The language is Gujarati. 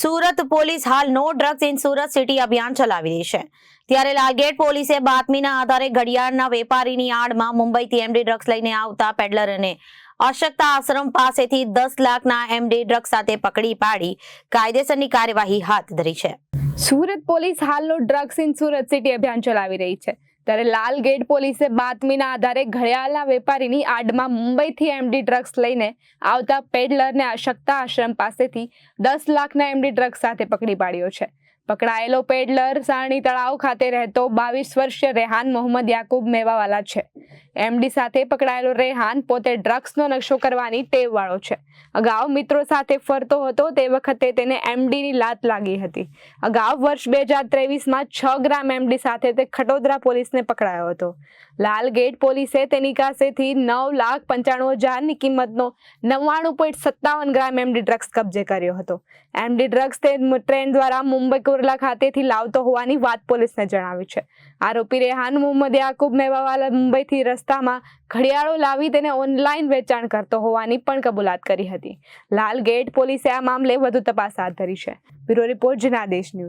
સુરત પોલીસ હાલ નો ડ્રગ્સ ઇન સુરત સિટી અભિયાન ચલાવી રહી છે. ત્યારે લાલગેટ પોલીસે બાતમીના આધારે ઘડિયાળના વેપારીની આડમાં મુંબઈથી એમડી ડ્રગ્સ લઈને આવતા પેડલર અને અશક્તા આશ્રમ પાસેથી દસ લાખના એમડી ડ્રગ્સ સાથે પકડી પાડી કાયદેસરની કાર્યવાહી હાથ ધરી છે. સુરત પોલીસ હાલનો ડ્રગ્સ ઇન સુરત સિટી અભિયાન ચલાવી રહી છે. ત્યારે લાલ ગેટ પોલીસે બાતમીના આધારે ઘડિયાળના વેપારીની આડમાં મુંબઈથી એમડી ડ્રગ્સ લઈને આવતા પેડલરને અશક્તા આશ્રમ પાસેથી દસ લાખના એમડી ડ્રગ્સ સાથે પકડી પાડ્યો છે. પકડાયેલો પેડલર સારણી તળાવ ખાતે રહેતો બાવીસ વર્ષીય રેહાન મોહમ્મદ યાકુબ મેવાવાલા છે. એમડી સાથે પકડાયેલો રેહાન પોતે ડ્રગ્સનો નશો કરવાની ટેવવાળો છે. અગાઉ મિત્રો સાથે ફરતો હતો તે વખતે તેને એમડીની લાત લાગી હતી. અગાઉ વર્ષ બે હજાર ત્રેવીસમાં છ ગ્રામ એમડી સાથે તે ખટોદરા પોલીસને પકડાયો હતો. લાલ ગેટ પોલીસે તેની પાસેથી નવ લાખ પંચાણું હજારની કિંમતનો નવ્વાણું પોઈન્ટ સત્તાવન ગ્રામ એમડી ડ્રગ્સ કબજે કર્યો હતો. એમડી ડ્રગ્સ તે ટ્રેન દ્વારા મુંબઈ કુર્લા ખાતેથી લાવતો હોવાની વાત પોલીસને જણાવી છે. આરોપી રેહાન, મોહમ્મદ યાકુબ મેવાવાલા મુંબઈથી રસ્તામાં ઘડિયાળો લાવી તેને ઓનલાઈન વેચાણ કરતો હોવાની પણ કબૂલાત કરી હતી. લાલ ગેટ પોલીસે આ મામલે વધુ તપાસ હાથ ધરી છે. Bureau report Janadesh news.